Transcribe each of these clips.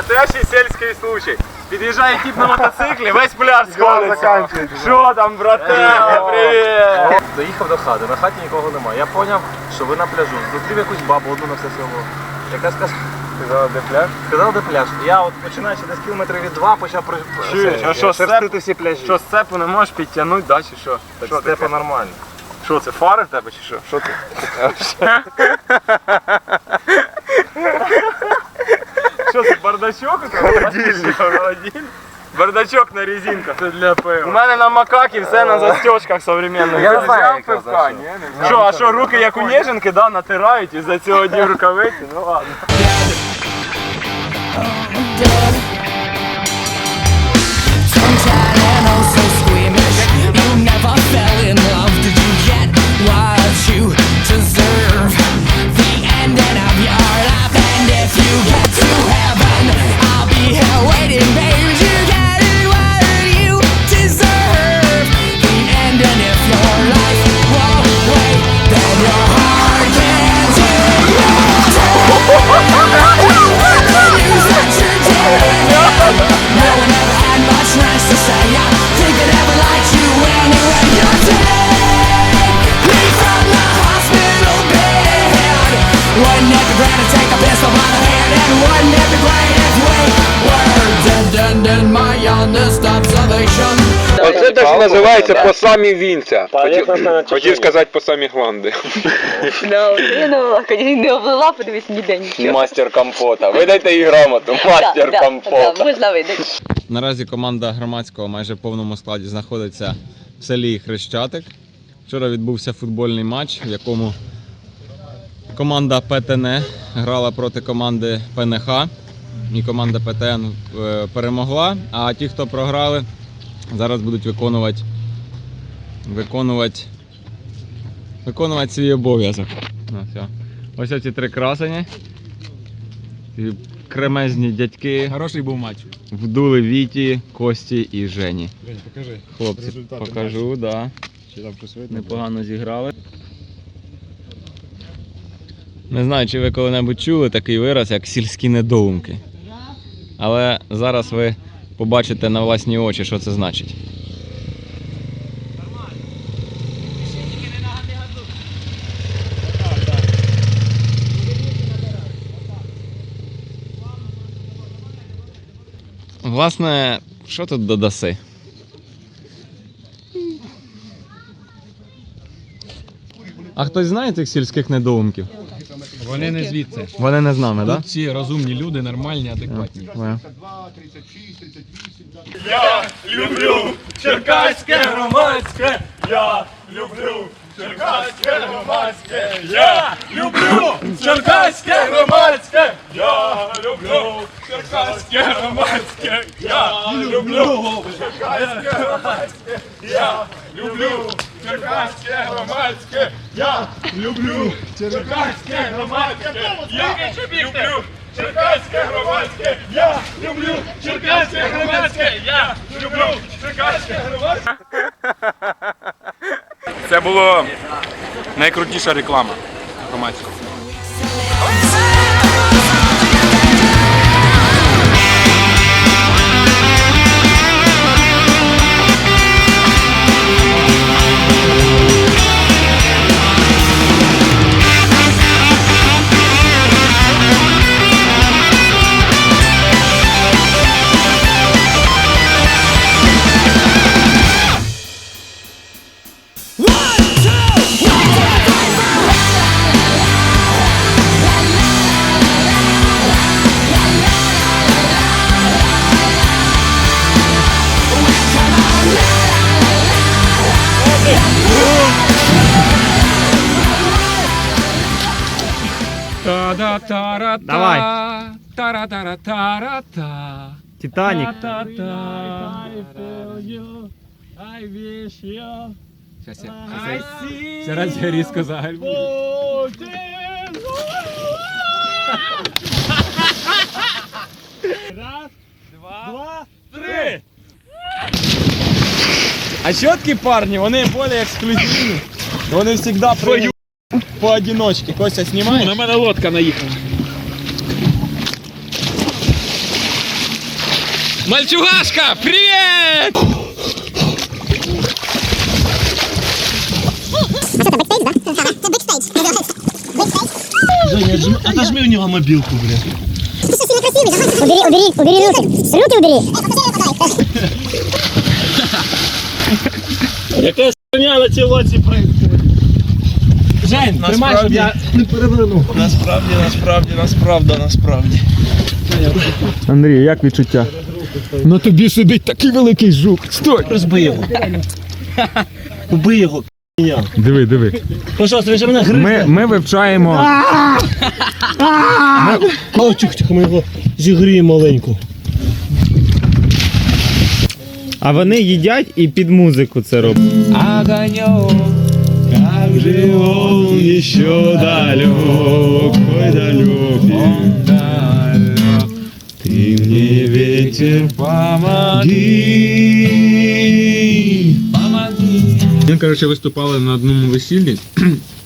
настоящий сільський случай. Під'їжджає тип на мотоциклі, весь пляж сходиться. Що там, брате? Привіт! Доїхав до хати, на хаті нікого немає. Я зрозумів, що ви на пляжу. Зустрів якусь бабу одну на все село. Яка сказала, Сказала, де пляж? сказала, де пляж. Я от починаючи десь кілометрів від два, почав про Чуєш, а що, шерстити всі пляжі. Що, сцепу не можеш підтягнути, да, чи що? Так що степа нормально. Що це, фари в тебе чи що? Що це? Що це, бардачок? Холодильник. Бардачок на резинках. Це для пива. У мене на макакі все на застежках современних. Я не знаю, як пивка, ні. Що, а що, руки як у Неженки, да, натирають і за цього дні рукавиці? Ну ладно. Оце так називається по самі вінця. Хотів, сказати по самі гланди. От я не облила, подивись, ніде нічого. Мастер компота. Видайте їй грамоту. Мастер Да, да, компота. можна видати. Наразі команда громадського майже в повному складі знаходиться в селі Хрещатик. Вчора відбувся футбольний матч, в якому команда ПТН грала проти команди ПНХ. І команда ПТН е, перемогла. А ті, хто програли, зараз будуть виконувати, виконувати, виконувати свій обов'язок. Ну. Ось ці три красені. Кремезні дядьки. Хороший був матч. Вдули Віті, Кості і Жені. Жень, покажи. Хлопці, Результати покажу, да. Чи там щось видно? Непогано зіграли. Не знаю, чи ви коли-небудь чули такий вираз, як сільські недоумки. Але зараз ви побачите на власні очі, що це значить. Власне, що тут додаси? А хтось знає цих сільських недоумків? Вони не звідси. Вони не з нами, так? Тут всі розумні люди, нормальні, адекватні. Я люблю черкаське громадське, я люблю черкаське громадське, я люблю черкаське громадське, я люблю черкаське громадське, я люблю черкаське громадське, я люблю черкаське громадське, я люблю черкаське громадське, я люблю черкаське громадське, я люблю черкаське громадське, я люблю черкаське громадське. Це було найкрутіша реклама громадського. Тара-тара-та. Давай. Тара-тара-тара-та. Титанік. Щас я. Зараз я різко загальмую. А чіткі парні, вони більш ексклюзивні. Вони завжди приїдуть поодиночці. Костя, знімаєш? На мене лодка наїхала. Мальчугашка, привіт! Отожми у него мобилку, блядь. Убери, убери, убери руки. Руки убери. Яка хуйня на цій лодці происходит? Жень, тримай, щоб я... не перевернув. Насправді, насправді, насправді, насправді. Андрій, як відчуття? На тобі сидить такий великий жук. Стой! Розбий його. Убий його. Диви, диви. Пожалуйста, він же мене гризе. Ми, ми вивчаємо. О, тихо, тихо, ми його зігріємо маленьку. А вони їдять і під музику це роблять. Как же он еще далек, ой, далекий. Ты мне, ветер, помоги. Ми, коротше, виступали на одному весіллі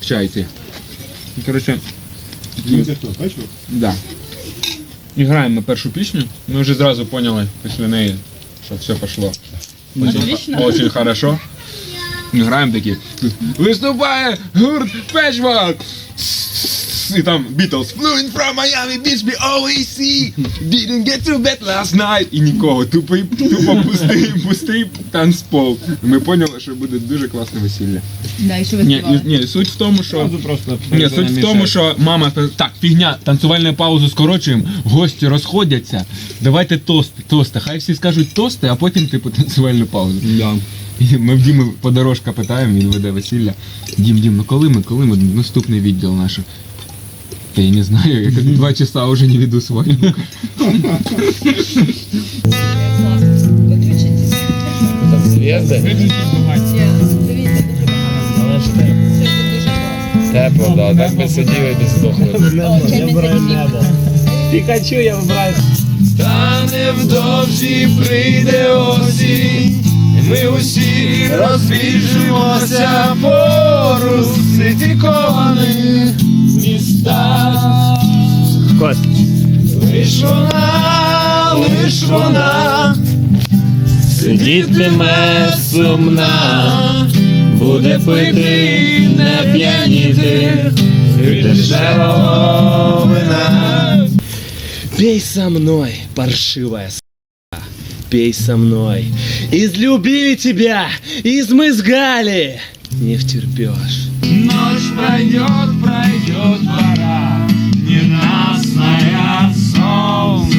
в чайці. І, Коротше, да. І граємо першу пісню. Ми вже зразу поняли після неї, що все пішло. Очень, очень хорошо. І граємо такі. Виступає гурт Patchwork! І там Beatles Flew from Miami Beach, we always see Didn't get to bed last night І нікого, тупо, тупо пустий, пустий танцпол. Ми поняли, що буде дуже класне весілля. Да, і що ви Ні, ні, ні, суть в тому, що. Ні, суть в тому, що мама каже, так, фігня, танцювальну паузу скорочуємо, гості розходяться. Давайте тости, тости. Хай всі скажуть тости, а потім типу танцювальну паузу. І ми в Діми подорожка питаємо, він веде весілля. Дім, Дім, ну коли ми, коли ми наступний відділ наш? Та я не знаю, я кажу, два часа вже не веду свадьбу. Тепло, да, так би сиділи і здохли. Пікачу я вибираю. Та невдовзі прийде осінь, ми усі розбіжимося по русифікованих містах. Кость. Лиш вона, лиш вона сидітиме сумна, буде пити, не п'яніти від дешевого вина. Пей со мной, паршивая с***. Пей со мной. Излюбили тебя, измызгали. Не втерпешь. Ночь пройдет, пройдет пора, ненастное солнце